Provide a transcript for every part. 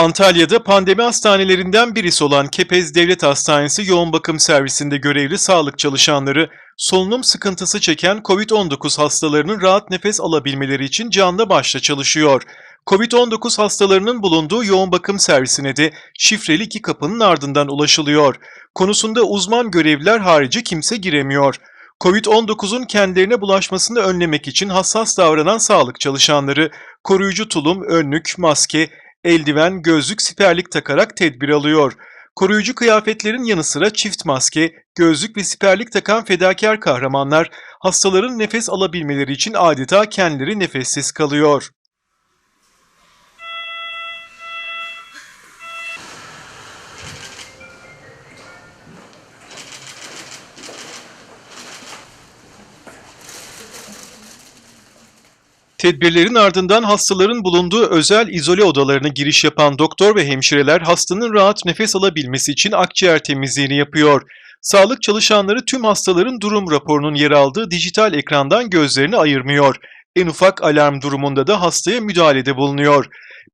Antalya'da pandemi hastanelerinden birisi olan Kepez Devlet Hastanesi yoğun bakım servisinde görevli sağlık çalışanları solunum sıkıntısı çeken COVID-19 hastalarının rahat nefes alabilmeleri için canla başla çalışıyor. COVID-19 hastalarının bulunduğu yoğun bakım servisine de şifreli iki kapının ardından ulaşılıyor. Konusunda uzman görevliler harici kimse giremiyor. Covid-19'un kendilerine bulaşmasını önlemek için hassas davranan sağlık çalışanları koruyucu tulum, önlük, maske, eldiven, gözlük, siperlik takarak tedbir alıyor. Koruyucu kıyafetlerin yanı sıra çift maske, gözlük ve siperlik takan fedakar kahramanlar hastaların nefes alabilmeleri için adeta kendileri nefessiz kalıyor. Tedbirlerin ardından hastaların bulunduğu özel izole odalarına giriş yapan doktor ve hemşireler hastanın rahat nefes alabilmesi için akciğer temizliğini yapıyor. Sağlık çalışanları tüm hastaların durum raporunun yer aldığı dijital ekrandan gözlerini ayırmıyor. En ufak alarm durumunda da hastaya müdahalede bulunuyor.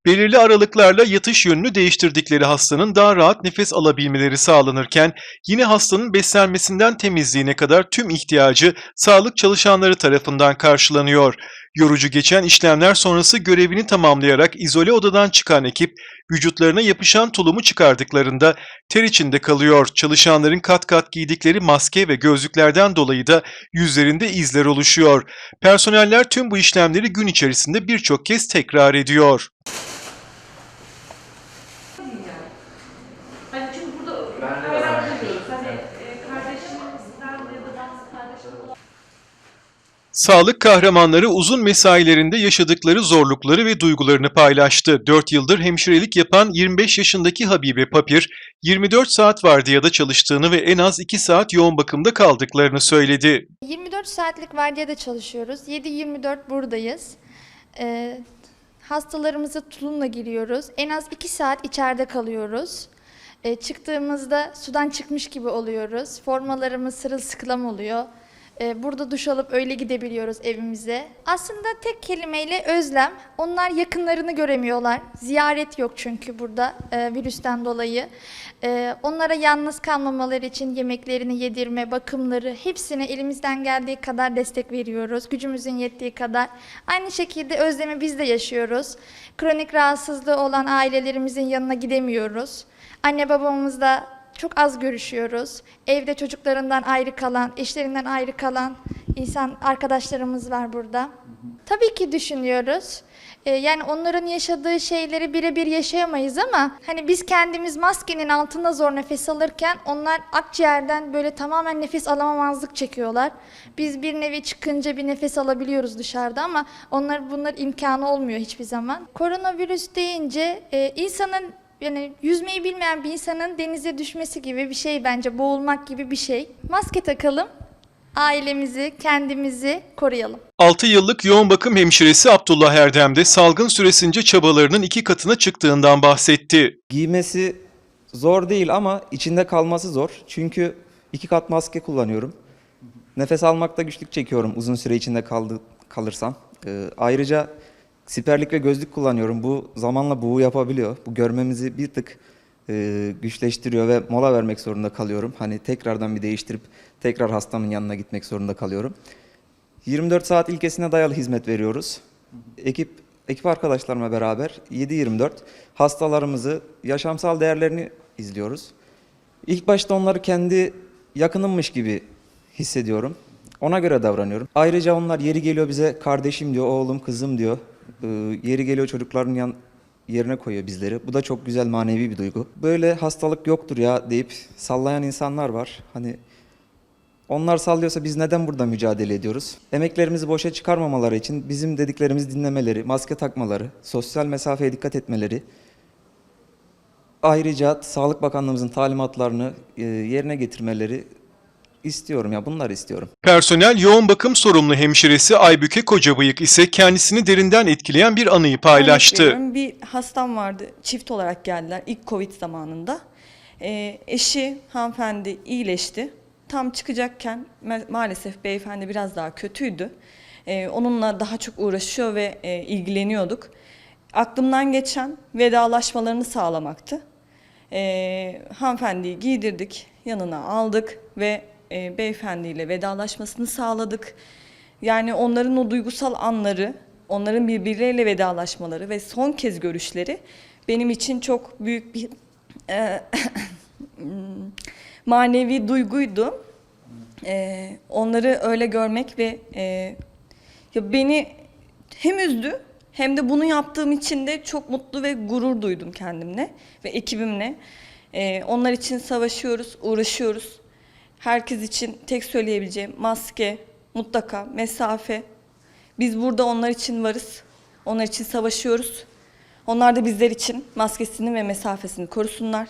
Belirli aralıklarla yatış yönünü değiştirdikleri hastanın daha rahat nefes alabilmeleri sağlanırken yine hastanın beslenmesinden temizliğine kadar tüm ihtiyacı sağlık çalışanları tarafından karşılanıyor. Yorucu geçen işlemler sonrası görevini tamamlayarak izole odadan çıkan ekip vücutlarına yapışan tulumu çıkardıklarında ter içinde kalıyor. Çalışanların kat kat giydikleri maske ve gözlüklerden dolayı da yüzlerinde izler oluşuyor. Personeller tüm bu işlemleri gün içerisinde birçok kez tekrar ediyor. Hani çünkü Sağlık kahramanları uzun mesailerinde yaşadıkları zorlukları ve duygularını paylaştı. 4 yıldır hemşirelik yapan 25 yaşındaki Habibe Papir, 24 saat vardiyada çalıştığını ve en az 2 saat yoğun bakımda kaldıklarını söyledi. 24 saatlik vardiyada çalışıyoruz. 7-24 buradayız. Ee, hastalarımızı tulumla giriyoruz. En az 2 saat içeride kalıyoruz. Ee, çıktığımızda sudan çıkmış gibi oluyoruz. Formalarımız sırılsıklam oluyor. Ee, burada duş alıp öyle gidebiliyoruz evimize. Aslında tek kelimeyle özlem. Onlar yakınlarını göremiyorlar. Ziyaret yok çünkü burada e, virüsten dolayı. Ee, onlara yalnız kalmamaları için yemeklerini yedirme, bakımları hepsine elimizden geldiği kadar destek veriyoruz. Gücümüzün yettiği kadar. Aynı şekilde özlemi biz de yaşıyoruz. Kronik rahatsızlığı olan ailelerimizin yanına gidemiyoruz. Anne babamızla çok az görüşüyoruz. Evde çocuklarından ayrı kalan, eşlerinden ayrı kalan insan arkadaşlarımız var burada. Tabii ki düşünüyoruz. Ee, yani onların yaşadığı şeyleri birebir yaşayamayız ama hani biz kendimiz maskenin altında zor nefes alırken onlar akciğerden böyle tamamen nefes alamamazlık çekiyorlar. Biz bir nevi çıkınca bir nefes alabiliyoruz dışarıda ama onlar bunlar imkanı olmuyor hiçbir zaman. Koronavirüs deyince e, insanın yani yüzmeyi bilmeyen bir insanın denize düşmesi gibi bir şey bence boğulmak gibi bir şey. Maske takalım, ailemizi, kendimizi koruyalım. 6 yıllık yoğun bakım hemşiresi Abdullah Erdem de salgın süresince çabalarının iki katına çıktığından bahsetti. Giymesi zor değil ama içinde kalması zor. Çünkü iki kat maske kullanıyorum. Nefes almakta güçlük çekiyorum uzun süre içinde kaldı, kalırsam. Ee, ayrıca siperlik ve gözlük kullanıyorum. Bu zamanla buğu yapabiliyor. Bu görmemizi bir tık e, güçleştiriyor ve mola vermek zorunda kalıyorum. Hani tekrardan bir değiştirip tekrar hastamın yanına gitmek zorunda kalıyorum. 24 saat ilkesine dayalı hizmet veriyoruz. Ekip ekip arkadaşlarımla beraber 7-24 hastalarımızı, yaşamsal değerlerini izliyoruz. İlk başta onları kendi yakınımmış gibi hissediyorum. Ona göre davranıyorum. Ayrıca onlar yeri geliyor bize kardeşim diyor, oğlum, kızım diyor. Ee, yeri geliyor çocukların yan, yerine koyuyor bizleri. Bu da çok güzel manevi bir duygu. Böyle hastalık yoktur ya deyip sallayan insanlar var. Hani onlar sallıyorsa biz neden burada mücadele ediyoruz? Emeklerimizi boşa çıkarmamaları için bizim dediklerimizi dinlemeleri, maske takmaları, sosyal mesafeye dikkat etmeleri, ayrıca Sağlık Bakanlığımızın talimatlarını e, yerine getirmeleri istiyorum ya bunları istiyorum. Personel yoğun bakım sorumlu hemşiresi Aybüke Kocabıyık ise kendisini derinden etkileyen bir anıyı paylaştı. Örnek veriyorum, Bir hastam vardı. Çift olarak geldiler ilk Covid zamanında. Ee, eşi hanımefendi iyileşti. Tam çıkacakken ma- maalesef beyefendi biraz daha kötüydü. Ee, onunla daha çok uğraşıyor ve e, ilgileniyorduk. aklımdan geçen vedalaşmalarını sağlamaktı. E, hanımefendiyi giydirdik, yanına aldık ve e, beyefendiyle vedalaşmasını sağladık. Yani onların o duygusal anları, onların birbirleriyle vedalaşmaları ve son kez görüşleri benim için çok büyük bir e, manevi duyguydu. E, onları öyle görmek ve e, ya beni hem üzdü hem de bunu yaptığım için de çok mutlu ve gurur duydum kendimle ve ekibimle. E, onlar için savaşıyoruz, uğraşıyoruz. Herkes için tek söyleyebileceğim maske, mutlaka mesafe. Biz burada onlar için varız. Onlar için savaşıyoruz. Onlar da bizler için maskesini ve mesafesini korusunlar.